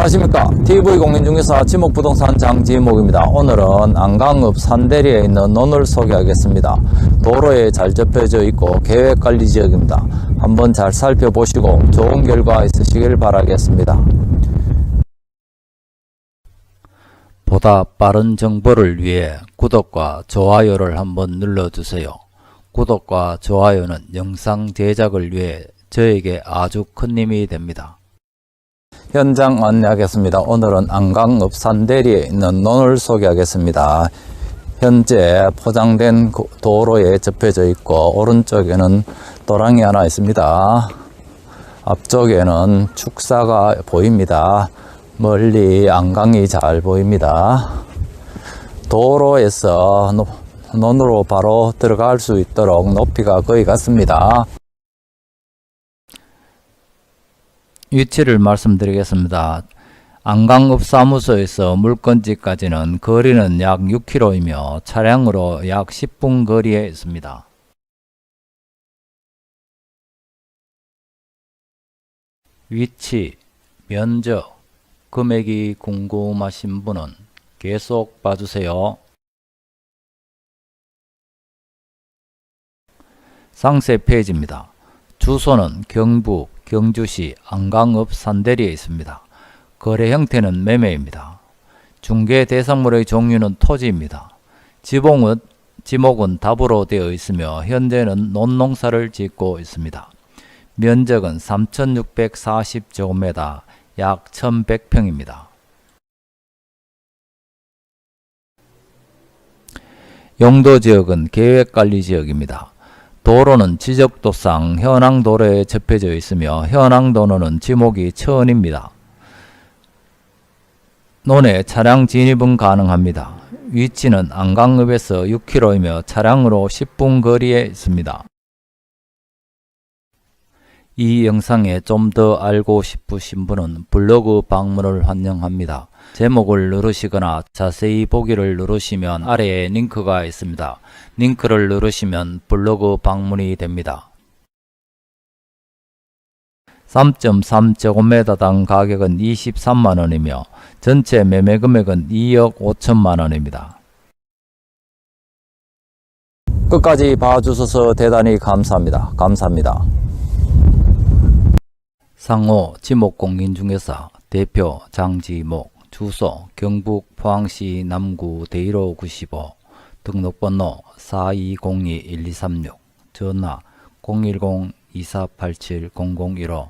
안녕하십니까. TV공인중개사 지목부동산 장지목입니다. 오늘은 안강읍 산대리에 있는 논을 소개하겠습니다. 도로에 잘 접혀져 있고 계획관리지역입니다. 한번 잘 살펴보시고 좋은 결과 있으시길 바라겠습니다. 보다 빠른 정보를 위해 구독과 좋아요를 한번 눌러주세요. 구독과 좋아요는 영상 제작을 위해 저에게 아주 큰 힘이 됩니다 현장 안내하겠습니다. 오늘은 안강 읍 산대리에 있는 논을 소개하겠습니다. 현재 포장된 고- 도로에 접혀져 있고 오른쪽에는 도랑이 하나 있습니다. 앞쪽에는 축사가 보입니다. 멀리 안강이 잘 보입니다. 도로에서 노- 논으로 바로 들어갈 수 있도록 높이가 거의 같습니다. 위치를 말씀드리겠습니다. 안강읍 사무소에서 물건지까지는 거리는 약 6km이며 차량으로 약 10분 거리에 있습니다. 위치, 면적, 금액이 궁금하신 분은 계속 봐주세요. 상세 페이지입니다. 주소는 경북 경주시 안강읍 산대리에 있습니다. 거래 형태는 매매입니다. 중개 대상물의 종류는 토지입니다. 지목은, 지목은 답으로 되어 있으며 현재는 논농사를 짓고 있습니다. 면적은 3640제곱미터 약 1100평입니다. 용도 지역은 계획관리 지역입니다. 도로는 지적도상 현황도로에 접해져 있으며 현황도로는 지목이 천입니다. 논에 차량 진입은 가능합니다. 위치는 안강읍에서 6km이며 차량으로 10분 거리에 있습니다. 이 영상에 좀 더 알고 싶으신 분은 블로그 방문을 환영합니다. 제목을 누르시거나 자세히 보기를 누르시면 아래에 링크가 있습니다. 링크를 누르시면 블로그 방문이 됩니다. 3.3제곱미터당 가격은 23만원이며 전체 매매 금액은 2억 5천만원입니다. 끝까지 봐주셔서 대단히 감사합니다. 감사합니다. 상호 지목공인중개사 대표 장지목 주소 경북 포항시 남구 대일호 95 등록번호 4202-1236 전화 010-2487-0015